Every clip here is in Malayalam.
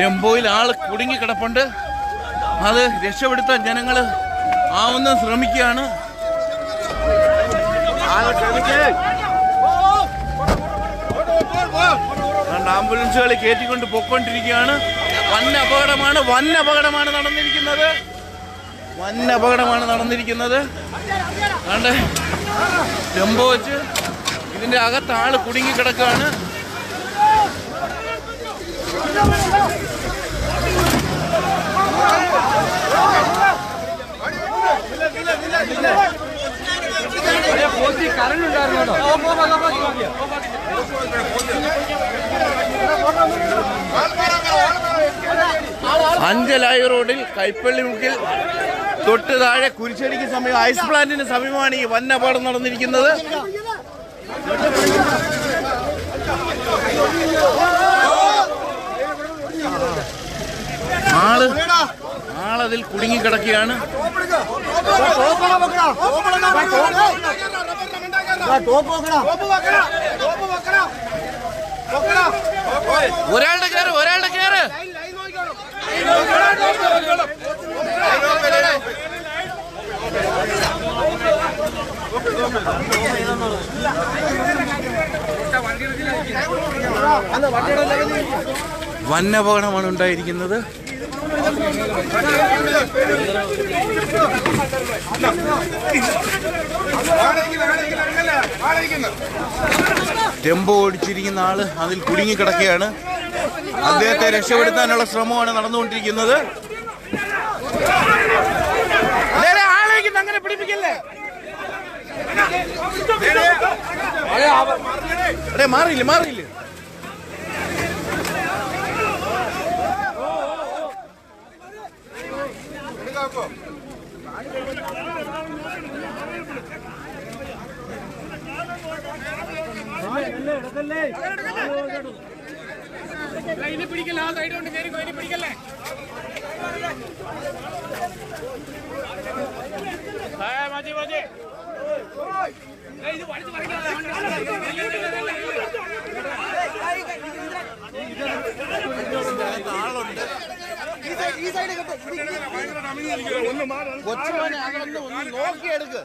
ടെമ്പോയിൽ ആൾ കുടുങ്ങി കിടപ്പുണ്ട്. അത് രക്ഷപ്പെടുത്താൻ ജനങ്ങൾ ആവുന്ന ശ്രമിക്കുകയാണ്. ആംബുലൻസുകൾ കയറ്റിക്കൊണ്ട് പൊക്കോണ്ടിരിക്കുകയാണ് വൻ അപകടമാണ് വൻ അപകടമാണ് നടന്നിരിക്കുന്നത്. വൻ അപകടമാണ് നടന്നിരിക്കുന്നത്. അതുകൊണ്ട് ടെമ്പോ വെച്ച് ഇതിന്റെ അകത്ത് ആൾ കുടുങ്ങി കിടക്കുകയാണ് അഞ്ചലായി റോഡിൽ കൈപ്പള്ളി മുക്കിൽ തൊട്ട് താഴെ കുരിശടിക്ക് സമീപം ഐസ് പ്ലാന്റിന് സമീപമാണ് ഈ വൻ അപകടം നടന്നിരിക്കുന്നത്. ആൾ ആളതിൽ കുടുങ്ങി കിടക്കുകയാണ് ഒരാളുടെ വൻ അപകടമാണ് ഉണ്ടായിരിക്കുന്നത്. ടെമ്പോ ഓടിച്ചിരിക്കുന്ന ആൾ അതിൽ കുടുങ്ങി കിടക്കുകയാണ് അദ്ദേഹത്തെ രക്ഷപ്പെടുത്താനുള്ള ശ്രമമാണ് നടന്നുകൊണ്ടിരിക്കുന്നത്. അങ്ങനെ മാറിയില്ല മാറിയില്ല? ഇനി പിടിക്കല്ല? ആ സൈഡ് കൊണ്ട് കയറി ഇനി പിടിക്കല്ലേ? മതി മതി. ഇത് വലിച്ചു ആളുണ്ട് കൊച്ചുമോനെ അതൊന്ന് ഒന്ന് നോക്കിയെടുക്ക്.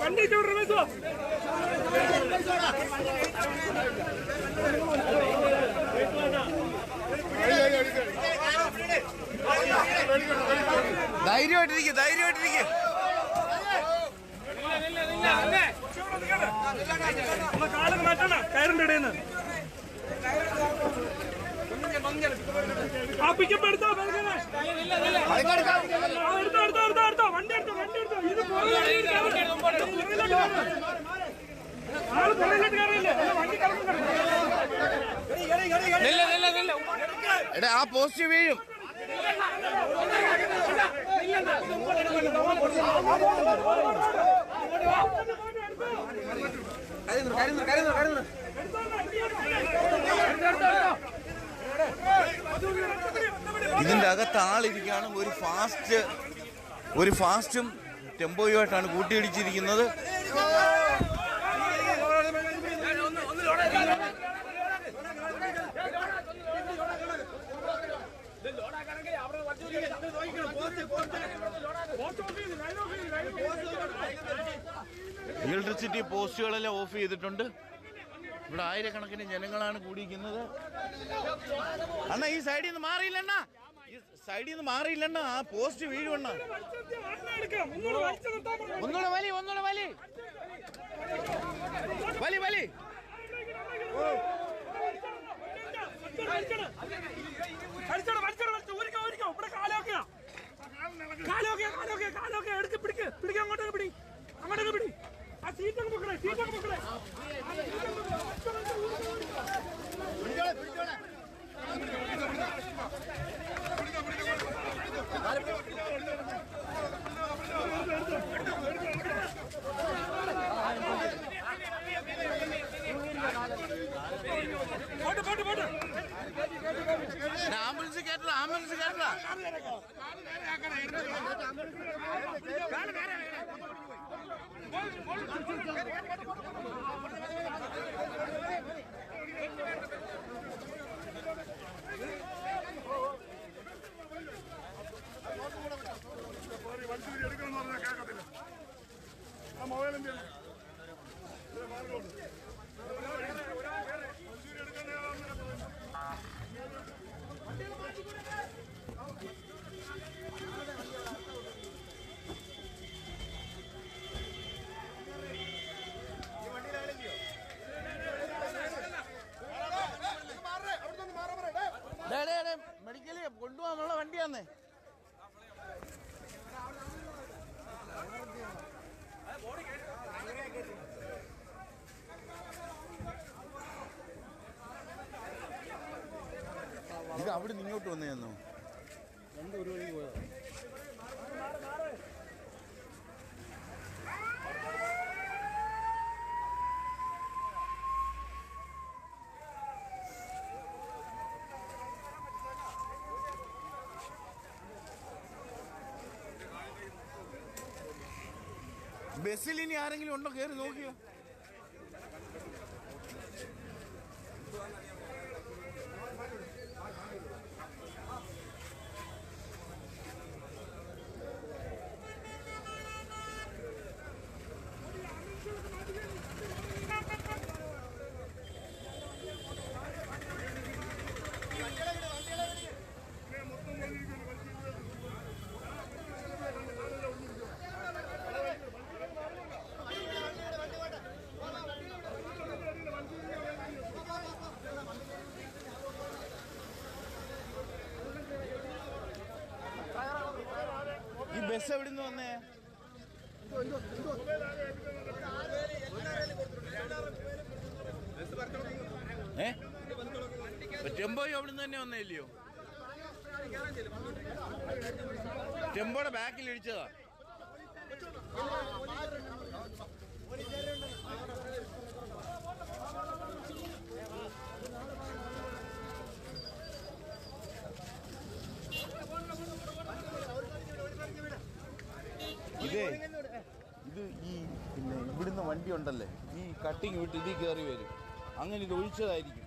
വണ്ടി ചുവട് റിവേഴ്സ് ഇട്. ധൈര്യമായിട്ടിരിക്കുക ധൈര്യമായിട്ടിരിക്കുക ഒന്ന് കാലൊന്ന് മാറ്റണം കയറിന്റെ ഇടയിൽ ആ പിക്കപ്പ് എടുത്തോ എടുത്തോ എടുത്തോ എടുത്തോ എടുത്തോ വണ്ടി എടുത്തോ വണ്ടി എടുത്തോ ഇത്. ആൾ പുറകിലോട്ട് കയറിയില്ലേ വണ്ടി കിടക്കുന്നു ആ പോസ്റ്റ് വീഴും ഇതിന്റെ അകത്ത് ആളിരിക്കുകയാണ് ഒരു ഫാസ്റ്റ് ഒരു ഫാസ്റ്റും ടെമ്പോയുമായിട്ടാണ് കൂട്ടിയിടിച്ചിരിക്കുന്നത്. ഇലക്ട്രിസിറ്റി പോസ്റ്റുകളെല്ലാം ഓഫ് ചെയ്തിട്ടുണ്ട്. ഇവിടെ ആയിരക്കണക്കിന് ജനങ്ങളാണ് കൂടിയിരിക്കുന്നത്. അണ്ണ ഈ സൈഡിൽ നിന്ന് മാറിയില്ലണ്ണ ഈ സൈഡിൽ നിന്ന് മാറിയില്ലണ്ണ ആ പോസ്റ്റ് വീഴുവണ്ണ ഒന്നുകൂടെ വലി ഒന്നുകൂടെ വലി. വലി വലി. കാലോക്കെ കാലോക്കെ കാലോക്കെ എടുക്ക് പിടിക്ക് പിടിക്ക് അങ്ങോട്ടൊക്കെ പിടി അങ്ങോട്ടൊക്കെ പിടി. ஆம்புலன்ஸ் கேட்டலாம் ஆம்புலன்ஸ் கேட்டலாம் അവിടെ നിന്ന് ഇങ്ങോട്ട് വന്നേന്നോ ബസ്സിൽ ഇനി ആരെങ്കിലും ഉണ്ടോ? കയറി നോക്കിയോ? ബസ് എവിടെ നിന്ന് വന്നേ? ടെമ്പോ ടെമ്പോയും അവിടെ നിന്ന് തന്നെ വന്നേ ഇല്ലയോ? ടെമ്പോയുടെ ബാക്കിൽ ഇടിച്ചതാ ഇതേ ഇത് ഈ പിന്നെ ഇവിടുന്ന് വണ്ടി ഉണ്ടല്ലേ ഈ കട്ടിങ് വിട്ട് ഇതിൽ കയറി വരും. അങ്ങനെ ഇത് ഒഴിച്ചതായിരിക്കും.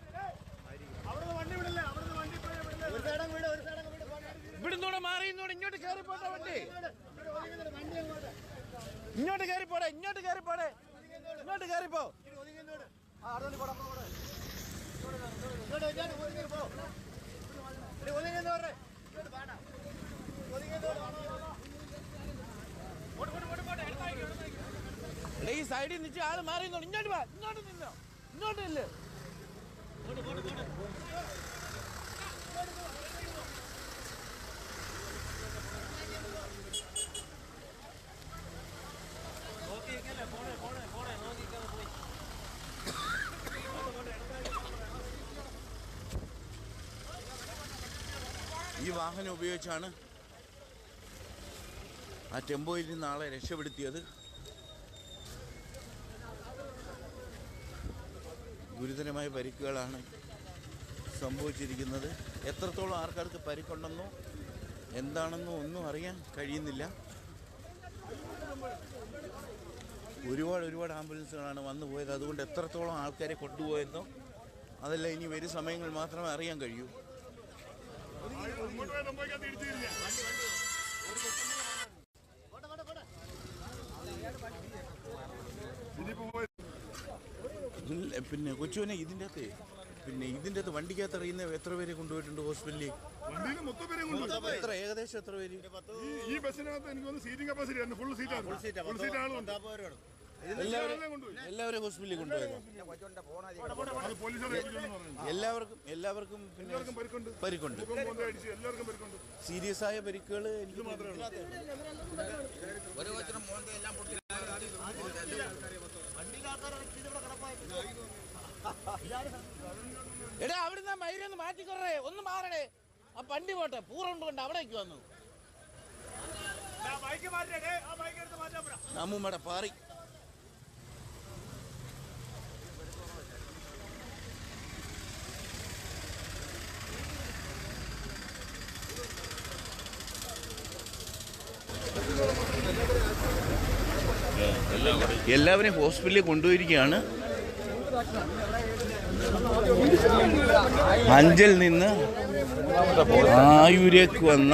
ഇവിടുന്നൂടെ മാറി ഇങ്ങോട്ട് കയറി പോട്ടെ വണ്ടി ഇങ്ങോട്ട് കയറി പോടെ ഇങ്ങോട്ട് കയറി പോടെ ഇങ്ങോട്ട് കയറിപ്പോ എടാ, ഈ സൈഡിൽ നിച്ച് ആൾ മാറി ഇങ്ങോട്ട് വാ. ഇങ്ങോട്ട് നിന്നോ. ഇങ്ങോട്ട് ഇല്ല ഈ വാഹനം ഉപയോഗിച്ചാണ് ആ ടെമ്പോയിൽ നിന്ന് ആളെ രക്ഷപ്പെടുത്തിയത്. ഗുരുതരമായ പരിക്കുകളാണ് സംഭവിച്ചിരിക്കുന്നത്. എത്രത്തോളം ആൾക്കാർക്ക് പരിക്കുണ്ടെന്നോ എന്താണെന്നോ ഒന്നും അറിയാൻ കഴിയുന്നില്ല. ഒരുപാട് ഒരുപാട് ആംബുലൻസുകളാണ് വന്നു പോയത്. അതുകൊണ്ട് എത്രത്തോളം ആൾക്കാരെ കൊണ്ടുപോയെന്നോ അതെല്ലാം ഇനി വരും സമയങ്ങൾ മാത്രമേ അറിയാൻ കഴിയൂ ഇങ്ങോട്ട് പോയി സംഭവിക്കാത്ത ഇടിച്ചിരിക്കുക ഇതിപ്പോ പോയി ഇല്ല, പിന്നെ കൊച്ചുവിനെ ഇതിന്റെ അകത്ത് പിന്നെ ഇതിന്റെ അകത്ത് വണ്ടിക്കകത്ത് അറിയുന്ന എത്ര പേരെ കൊണ്ടുപോയിട്ടുണ്ട് ഹോസ്പിറ്റലിൽ? വണ്ടിയിൽ മൊത്തം പേരെ കൊണ്ടുപോയി. എത്ര ഏകദേശം എത്ര പേര്? ഈ- ബസ്സിനകത്ത് എനിക്ക് seating capacity full seat full seat ആളുണ്ട്. എല്ലാവരും ഹോസ്പിറ്റലിൽ കൊണ്ടുപോയത്. എല്ലാവർക്കും എല്ലാവർക്കും പിന്നെ പരിക്കുണ്ട്. പരിക്കുണ്ട്. മുഖം അടിച്ച് എല്ലാവർക്കും പരിക്കുണ്ട്. സീരിയസ് ആയ പരിക്കുകൾ എനിക്ക് എടാ അവിടുന്ന് മയിലൊന്ന് മാറ്റിക്കൊറേ ഒന്ന് മാറണേ. ആ പണ്ടി പോട്ടെ. പൂറുണ്ട് കൊണ്ട് അവിടേക്ക് വന്നു. അമ്മൂമ്മയുടെ പാറി. എല്ലാവരെയും ഹോസ്പിറ്റലിൽ കൊണ്ടുപോയിരിക്കുകയാണ്. അഞ്ചൽ നിന്ന് ആയൂരേക്ക് വന്ന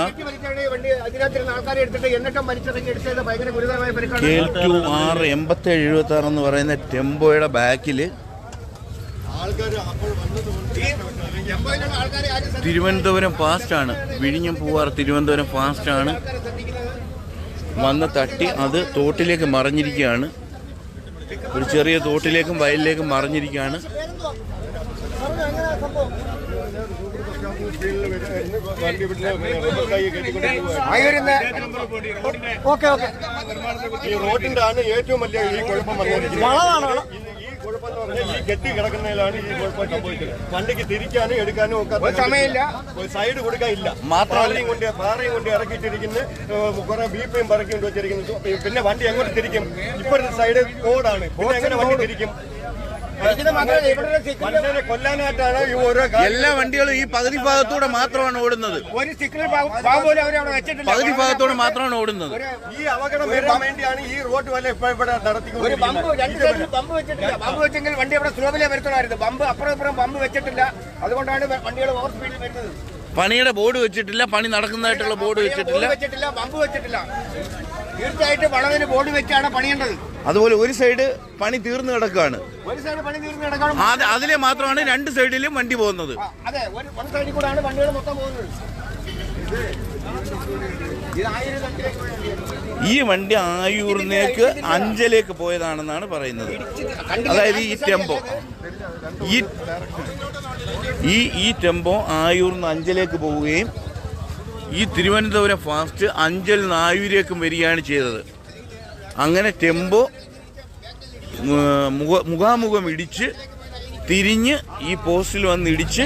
കെ ടു ആറ് എൺപത്തേഴ് എഴുപത്തി ആറ് എന്ന് പറയുന്ന ടെമ്പോയുടെ ബാക്കിൽ തിരുവനന്തപുരം ഫാസ്റ്റാണ്. വിഴിഞ്ഞം പൂവാർ തിരുവനന്തപുരം ഫാസ്റ്റാണ്. വന്ന് തട്ടി അത് തോട്ടിലേക്ക് മറിഞ്ഞിരിക്കുകയാണ്. ഒരു ചെറിയ തോട്ടിലേക്കും വയലിലേക്കും മറിഞ്ഞിരിക്കുകയാണ്. Okay okay. ഈ റോഡിന്റെ ആണ് ഏറ്റവും വലിയ ഈ കുഴപ്പം വന്നിരിക്കുന്നത് ഈ കെട്ടി കിടക്കുന്നതിലാണ് ഈ കുഴപ്പം സംഭവിച്ചത് വണ്ടിക്ക് തിരിക്കാനും എടുക്കാനും ഒക്കെ സമയമില്ല. ഒരു സൈഡ് കൊടുക്കാൻ ഇല്ല. മാത്രമല്ല- കൊണ്ട് പാറയും കൊണ്ട് ഇറക്കിയിട്ടിരിക്കുന്നു. കുറെ ബീപ്പയും പറക്കി കൊണ്ട് വെച്ചിരിക്കുന്നു. പിന്നെ വണ്ടി എങ്ങോട്ട് തിരിക്കും? ഇപ്പോഴത്തെ സൈഡ് റോഡാണ്. പിന്നെ എങ്ങനെ വണ്ടി തിരിക്കും? മനുഷ്യരെ കൊല്ലാനായിട്ടാണ് ഈ ഓരോ എല്ലാ വണ്ടികളും ഈ പകുതി ഭാഗത്തൂടെ മാത്രമാണ് ഓടുന്നത്. ഒരു സിഗ്നൽ പോലും അവർ അവിടെ വെച്ചിട്ടില്ല. പകുതി ഭാഗത്തൂടെ മാത്രമാണ് ഓടുന്നത്. ഈ അപകടം വരാൻ വേണ്ടിയാണ് ഈ റോഡ് വല്ല ഇപ്പോൾ ഇവിടെ ഒരു ബമ്പ് രണ്ട് സൈഡിൽ ബമ്പ് വെച്ചിട്ടില്ല. ബമ്പ് വെച്ചെങ്കിൽ വണ്ടി അവിടെ സ്ലോബിലേ വരുത്തണമായിരുന്നു ബമ്പ് അപ്പുറം ഇപ്പുറം ബമ്പ് വെച്ചിട്ടില്ല. അതുകൊണ്ടാണ് വണ്ടികൾ ഓവർ സ്പീഡിൽ വരുന്നത്. പണിയുടെ ബോർഡ് വെച്ചിട്ടില്ല പണി നടക്കുന്നതായിട്ടുള്ള ബോർഡ് വെച്ചിട്ടില്ല. വെച്ചിട്ടില്ല ബമ്പ് വെച്ചിട്ടില്ല. തീർച്ചയായിട്ടും വളവിന് ബോർഡ് വെച്ചാണ് പണിയേണ്ടത്. അതുപോലെ ഒരു സൈഡ് പണി തീർന്നു കിടക്കുകയാണ് അതിലെ മാത്രമാണ് രണ്ട് സൈഡിലും വണ്ടി പോകുന്നത്. ഈ വണ്ടി ആയൂറിനേക്ക് അഞ്ചലേക്ക് പോയതാണെന്നാണ് പറയുന്നത്. അതായത് ഈ ടെമ്പോ. ഈ ഈ ഈ ടെമ്പോ ആയൂർന്ന് അഞ്ചലേക്ക് പോവുകയും ഈ തിരുവനന്തപുരം ഫാസ്റ്റ് അഞ്ചൽ നിന്ന് ആയൂരേക്കും വരികയാണ് ചെയ്തത്. അങ്ങനെ ടെമ്പോ മുഖ മുഖാമുഖം ഇടിച്ച് തിരിഞ്ഞ് ഈ പോസ്റ്റിൽ വന്ന് ഇടിച്ച്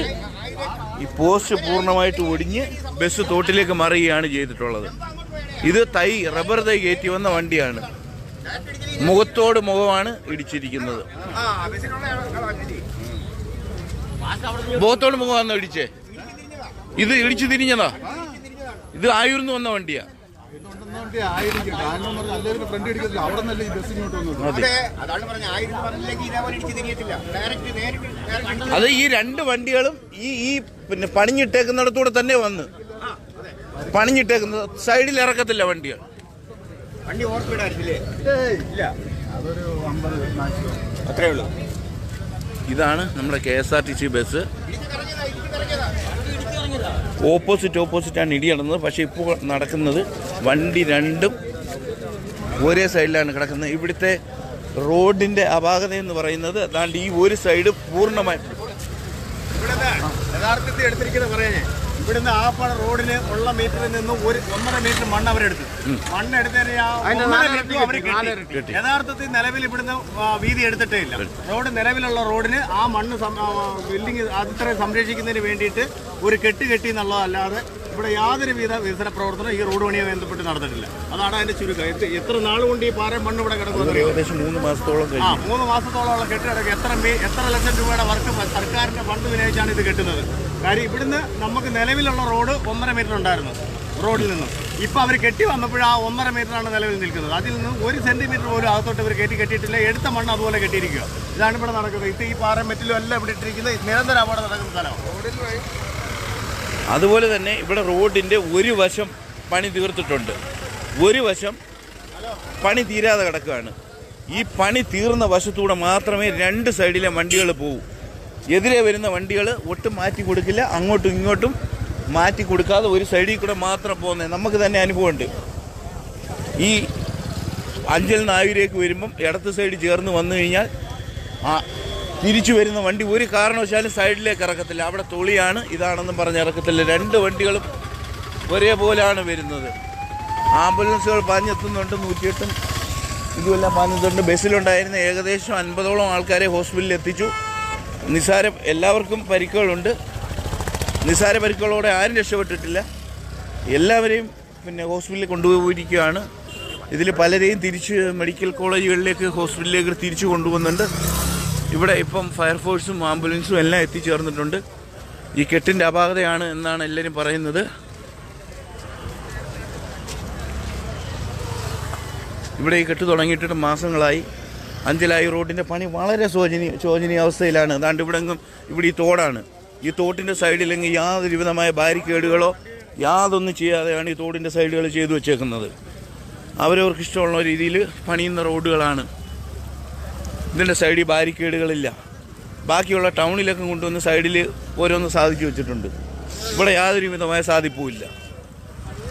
ഈ പോസ്റ്റ് പൂർണമായിട്ട് ഒടിഞ്ഞ് ബസ് തോട്ടിലേക്ക് മറിയുകയാണ് ചെയ്തിട്ടുള്ളത്. ഇത് തൈ റബ്ബർ തൈ കയറ്റി വന്ന വണ്ടിയാണ്. മുഖത്തോട് മുഖമാണ് ഇടിച്ചിരിക്കുന്നത്. മുഖത്തോട് മുഖമാണോ ഇടിച്ചേ. ഇത് ഇടിച്ചു തിരിഞ്ഞതാ. ഇത് ആയൂർന്ന് വന്ന വണ്ടിയാ. അതെ. ഈ രണ്ട് വണ്ടികളും ഈ ഈ പിന്നെ പണിഞ്ഞിട്ടേക്കുന്നിടത്തൂടെ തന്നെ വന്ന്. പണിഞ്ഞിട്ടേക്കുന്ന സൈഡിൽ ഇറക്കത്തില്ല വണ്ടികൾ. വണ്ടി അത്രേ ഉള്ളൂ. ഇതാണ് നമ്മുടെ K S R T C bus opposite ഓപ്പോസിറ്റാണ് ഇടി നടന്നത്. പക്ഷേ ഇപ്പോൾ നടക്കുന്നത് വണ്ടി രണ്ടും ഒരേ സൈഡിലാണ് കിടക്കുന്നത്. ഇവിടുത്തെ റോഡിന്റെ അപാകത എന്ന് പറയുന്നത് അതാണ്ട് ഈ ഒരു സൈഡ് പൂർണമായി യഥാർത്ഥത്തിൽ എടുത്തിരിക്കുന്നത് പറയാനേ ഇവിടുന്ന് ആ പട റോഡിന് ഉള്ള മീറ്ററിൽ നിന്ന് ഒരു ഒന്നര മീറ്റർ മണ്ണ് അവരെടുത്തു മണ്ണ് എടുത്തതിന് ആ ഒന്നര മീറ്റർ അവർ കെട്ടി. യഥാർത്ഥത്തിൽ നിലവിൽ ഇവിടുന്ന് വീതി എടുത്തിട്ടേ ഇല്ല. റോഡ് നിലവിലുള്ള റോഡിന് ആ മണ്ണ് ബിൽഡിംഗ് അത്ര സംരക്ഷിക്കുന്നതിന് വേണ്ടിയിട്ട് ഒരു കെട്ട് കെട്ടി എന്നുള്ളതല്ലാതെ ഇവിടെ യാതൊരു വിധ വികസന പ്രവർത്തനം ഈ റോഡ് പണിയെ ബന്ധപ്പെട്ട് നടന്നിട്ടില്ല. അതാണ് അതിന്റെ ചുരുക്കം. എത്ര- നാൾ കൊണ്ട് ഈ പാറ മണ്ണ് ഇവിടെ കിടക്കുന്നത് ഏകദേശം മൂന്ന് മാസത്തോളം ആ കഴിഞ്ഞു. മൂന്ന് മാസത്തോളമുള്ള കെട്ടിടം. എത്ര എത്ര ലക്ഷം രൂപയുടെ വർക്ക് സർക്കാരിന്റെ ഫണ്ട് വിനിയോഗിച്ചാണ് ഇത് കെട്ടുന്നത്? കാര്യം ഇവിടുന്ന് നമുക്ക് നിലവിലുള്ള റോഡ് ഒന്നര മീറ്റർ ഉണ്ടായിരുന്നു റോഡിൽ നിന്നും. ഇപ്പം അവർ കെട്ടി വന്നപ്പോൾ ആ ഒന്നര മീറ്ററാണ് നിലവിൽ നിൽക്കുന്നത്. അതിൽ നിന്ന് ഒരു സെന്റിമീറ്റർ പോലും അകത്തോട്ട് ഇവർ കെട്ടി കെട്ടിയിട്ടില്ല. എടുത്ത മണ്ണ് അതുപോലെ കെട്ടിയിരിക്കുക. ഇതാണ് ഇവിടെ നടക്കുന്നത്. ഇത് ഈ പാറ മെറ്റിലും എല്ലാം ഇവിടെ ഇട്ടിരിക്കുന്നത്. നിരന്തരം അവിടെ നടക്കുന്ന സ്ഥലമാണ്. അതുപോലെ തന്നെ ഇവിടെ റോഡിന്റെ ഒരു വശം പണി തീർത്തിട്ടുണ്ട്. ഒരു വശം പണി തീരാതെ കിടക്കുകയാണ്. ഈ പണി തീർന്ന വശത്തൂടെ മാത്രമേ രണ്ട് സൈഡിലെ വണ്ടികൾ പോകൂ എതിരെ വരുന്ന വണ്ടികൾ ഒട്ടും മാറ്റി കൊടുക്കില്ല. അങ്ങോട്ടും ഇങ്ങോട്ടും മാറ്റി കൊടുക്കാതെ ഒരു സൈഡിൽ കൂടെ മാത്രം പോകുന്നത് നമുക്ക് തന്നെ അനുഭവമുണ്ട്. ഈ അഞ്ചൽ നായൂരേക്ക് വരുമ്പം ഇടത്ത് സൈഡ് ചേർന്ന് വന്നു കഴിഞ്ഞാൽ ആ തിരിച്ചു വരുന്ന വണ്ടി ഒരു കാരണവശാലും സൈഡിലേക്ക് ഇറക്കത്തില്ല. അവിടെ തൊളിയാണ് ഇതാണെന്നും പറഞ്ഞ് ഇറക്കത്തില്ല. രണ്ട് വണ്ടികളും ഒരേപോലെയാണ് വരുന്നത്. ആംബുലൻസുകൾ പാഞ്ഞെത്തുന്നുണ്ട് നൂറ്റിയെട്ടും ഇതുമെല്ലാം പാഞ്ഞെത്തുന്നുണ്ട്. ബസ്സിലുണ്ടായിരുന്ന ഏകദേശം അൻപതോളം ആൾക്കാരെ ഹോസ്പിറ്റലിൽ എത്തിച്ചു. നിസാര എല്ലാവർക്കും പരിക്കുകളുണ്ട്. നിസാര പരിക്കുകളോടെ ആരും രക്ഷപ്പെട്ടിട്ടില്ല. എല്ലാവരെയും പിന്നെ ഹോസ്പിറ്റലിൽ കൊണ്ടുപോയിരിക്കുകയാണ്. ഇതിൽ പലരെയും തിരിച്ച് മെഡിക്കൽ കോളേജുകളിലേക്ക് ഹോസ്പിറ്റലിലേക്ക് തിരിച്ചു കൊണ്ടുപോകുന്നുണ്ട്. ഇവിടെ ഇപ്പം ഫയർഫോഴ്സും ആംബുലൻസും എല്ലാം എത്തിച്ചേർന്നിട്ടുണ്ട്. ഈ കെട്ടിന്റെ അപാകതയാണ് എന്നാണ് എല്ലാവരും പറയുന്നത്. ഇവിടെ ഈ കെട്ട് തുടങ്ങിയിട്ടിട്ട് മാസങ്ങളായി. അഞ്ചലായി റോഡിന്റെ പണി വളരെ ശോചനീയ ശോചനീയ അവസ്ഥയിലാണ്. അതാണ്ട് ഇവിടെ ഇവിടെ ഈ തോടാണ്. ഈ തോട്ടിന്റെ സൈഡിലെങ്കിൽ യാതൊരു വിധമായ ബാരിക്കേഡുകളോ യാതൊന്നും ചെയ്യാതെയാണ് ഈ തോടിന്റെ സൈഡുകൾ ചെയ്തു വെച്ചേക്കുന്നത്. അവരവർക്ക് ഇഷ്ടമുള്ള രീതിയിൽ പണിയുന്ന റോഡുകളാണ്. ഇതിന്റെ സൈഡിൽ ബാരിക്കേഡുകളില്ല. ബാക്കിയുള്ള ടൗണിലൊക്കെ കൊണ്ടുവന്ന് സൈഡിൽ ഓരോന്ന് സാധിച്ചു വെച്ചിട്ടുണ്ട്. ഇവിടെ യാതൊരു വിധമായ സാധിപ്പുമില്ല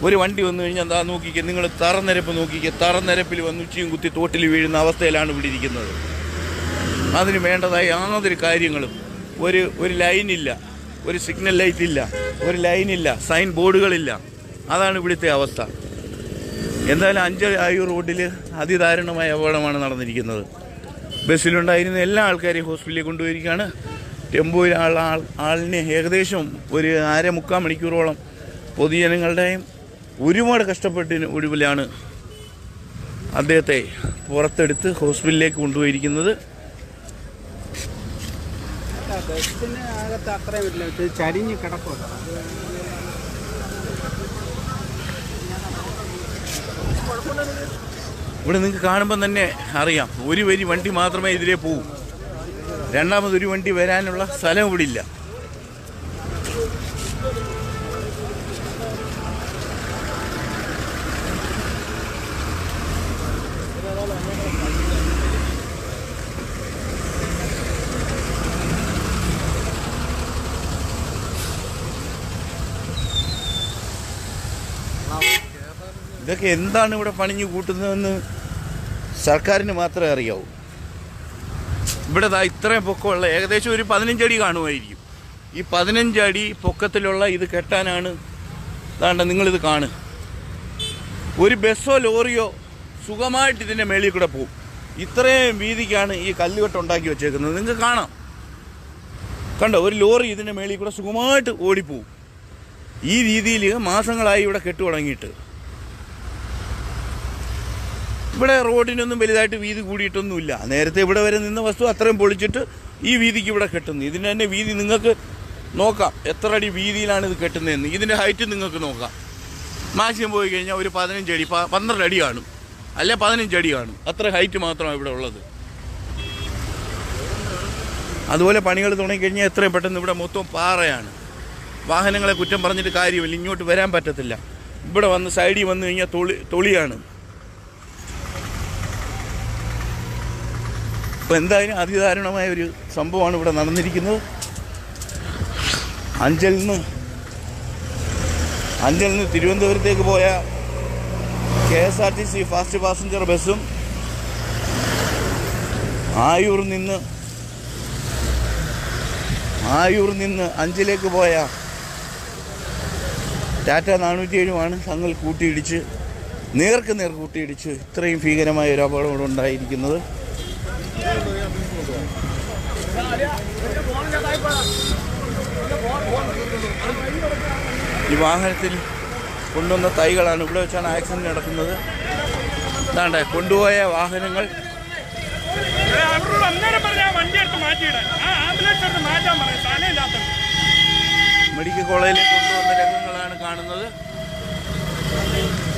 ഒരു വണ്ടി വന്നു കഴിഞ്ഞാൽ എന്താ നോക്കിക്കുക നിങ്ങൾ തറനിരപ്പ് നോക്കിക്കുക തറനിരപ്പിൽ വന്ന് ഉച്ചയും കുത്തി തോട്ടിൽ വീഴുന്ന അവസ്ഥയിലാണ് ഇവിടെ ഇരിക്കുന്നത്. അതിന് വേണ്ടതായ യാതൊരു കാര്യങ്ങളും ഒരു ഒരു ലൈനില്ല ഒരു സിഗ്നൽ ലൈറ്റ് ഇല്ല ഒരു ലൈനില്ല സൈൻ ബോർഡുകളില്ല അതാണ് ഇവിടുത്തെ അവസ്ഥ. എന്തായാലും അഞ്ചൽ ആയൂർ റോഡിൽ അതിദാരുണമായ അപകടമാണ് നടന്നിരിക്കുന്നത്. ബസ്സിലുണ്ടായിരുന്ന എല്ലാ ആൾക്കാരെയും ഹോസ്പിറ്റലിൽ കൊണ്ടുപോയിരിക്കുകയാണ്. ടെമ്പോയിൽ ആൾ ആൾ ആളിനെ ഏകദേശം ഒരു അര മുക്കാൽ മണിക്കൂറോളം പൊതുജനങ്ങളുടെയും ഒരുപാട് കഷ്ടപ്പെട്ടതിന് ഒടുവിലാണ് അദ്ദേഹത്തെ പുറത്തെടുത്ത് ഹോസ്പിറ്റലിലേക്ക് കൊണ്ടുപോയിരിക്കുന്നത്. ഇവിടെ നിങ്ങൾക്ക് കാണുമ്പം തന്നെ അറിയാം. ഒരു വരി വണ്ടി മാത്രമേ ഇതിലേ പോകൂ രണ്ടാമതൊരു വണ്ടി വരാനുള്ള സ്ഥലം ഇവിടെ ഇല്ല. ഇതൊക്കെ എന്താണ് ഇവിടെ പണിഞ്ഞു കൂട്ടുന്നതെന്ന് സർക്കാരിന് മാത്രമേ അറിയാവൂ. ഇവിടെ ദാ ഇത്രയും പൊക്കമുള്ള ഏകദേശം ഒരു പതിനഞ്ചടി കാണുമായിരിക്കും. ഈ പതിനഞ്ചടി പൊക്കത്തിലുള്ള ഇത് കെട്ടാനാണ് ദാണ്ട നിങ്ങളിത് കാണ് ഒരു ബസ്സോ ലോറിയോ സുഖമായിട്ട് ഇതിന്റെ മേളിൽ കൂടെ പോകും. ഇത്രയും വീതിക്കാണ് ഈ കല്ലുകെട്ട് ഉണ്ടാക്കി വെച്ചേക്കുന്നത്. നിങ്ങൾക്ക് കാണാം. കണ്ടോ ഒരു ലോറി ഇതിന്റെ മേളിൽ കൂടെ സുഖമായിട്ട് ഓടിപ്പോവും. ഈ രീതിയിൽ മാസങ്ങളായി ഇവിടെ കെട്ടു തുടങ്ങിയിട്ട്. ഇവിടെ റോഡിനൊന്നും വലുതായിട്ട് വീതി കൂടിയിട്ടൊന്നുമില്ല. നേരത്തെ ഇവിടെ വരെ നിന്ന വസ്തു അത്രയും പൊളിച്ചിട്ട് ഈ വീതിക്ക് ഇവിടെ കെട്ടുന്നു. ഇതിന് തന്നെ വീതി നിങ്ങൾക്ക് നോക്കാം. എത്ര അടി വീതിയിലാണ് ഇത് കെട്ടുന്നതെന്ന്. ഇതിന്റെ ഹൈറ്റ് നിങ്ങൾക്ക് നോക്കാം. മാക്സിമം പോയി കഴിഞ്ഞാൽ ഒരു പതിനഞ്ച് അടി പന്ത്രണ്ട് അടി കാണും. അല്ലെ പതിനഞ്ച് അടി കാണും. അത്ര ഹൈറ്റ് മാത്രമാണ് ഇവിടെ ഉള്ളത്. അതുപോലെ പണികൾ തുടങ്ങിക്കഴിഞ്ഞാൽ എത്രയും പെട്ടെന്ന് ഇവിടെ മൊത്തം പാറയാണ്. വാഹനങ്ങളെ കുറ്റം പറഞ്ഞിട്ട് കാര്യമില്ല. ഇങ്ങോട്ട് വരാൻ പറ്റത്തില്ല. ഇവിടെ വന്ന് സൈഡിൽ വന്നു കഴിഞ്ഞാൽ തൊളി തൊളിയാണ്. അപ്പോൾ എന്തായാലും അതിദാരുണമായ ഒരു സംഭവമാണ് ഇവിടെ നടന്നിരിക്കുന്നത്. അഞ്ചലിൽ നിന്ന് അഞ്ചലിൽ നിന്ന് തിരുവനന്തപുരത്തേക്ക് പോയ K S R T C fast passenger ബസ്സും ആയൂർ നിന്ന് ആയൂർ നിന്ന് അഞ്ചിലേക്ക് പോയ ടാറ്റ നാനൂറ്റി ഏഴുമാണ് തങ്ങൾ കൂട്ടിയിടിച്ച് നേർക്ക് നേർ കൂട്ടിയിടിച്ച് ഇത്രയും ഭീകരമായ ഒരു അപകടം ഉണ്ടായിരിക്കുന്നത്. ഈ വാഹനത്തിൽ കൊണ്ടുവന്ന തൈകളാണ് ഇവിടെ വെച്ചാണ് ആക്സിഡന്റ് നടക്കുന്നത്. ഇതാണ്ട് കൊണ്ടുപോയ വാഹനങ്ങൾ. മെഡിക്കൽ കോളേജിലേക്ക് കൊണ്ടുവന്ന രംഗങ്ങളാണ് കാണുന്നത്.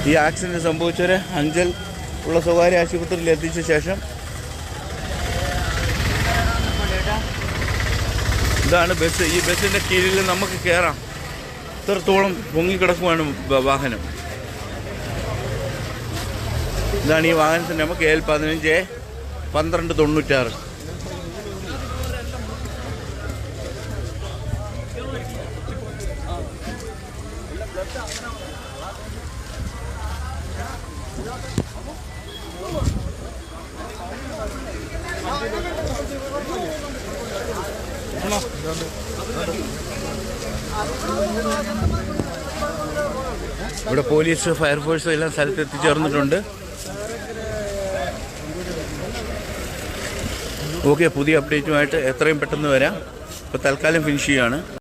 ഈ ആക്സിഡന്റ് സംഭവിച്ചവരെ അഞ്ചൽ ഉള്ള സ്വകാര്യ ആശുപത്രിയിൽ എത്തിച്ച ശേഷം ഇതാണ് ബസ് ഈ ബസ്സിന്റെ കീഴിൽ നമുക്ക് കയറാം ഇത്രത്തോളം പൊങ്ങിക്കിടക്കുവാണ് വാഹനം. ഇതാണ് ഈ വാഹനത്തിന്റെ നമുക്ക് എൽ പതിനഞ്ച് പന്ത്രണ്ട് തൊണ്ണൂറ്റാറ്. ഇവിടെ പോലീസ് ഫയർഫോഴ്സ് എല്ലാം സ്ഥലത്ത് എത്തിച്ചേർന്നിട്ടുണ്ട് ഓക്കെ പുതിയ അപ്ഡേറ്റുമായിട്ട് എത്രയും പെട്ടെന്ന് വരാം. ഇപ്പോൾ തൽക്കാലം ഫിനിഷ് ചെയ്യുകയാണ്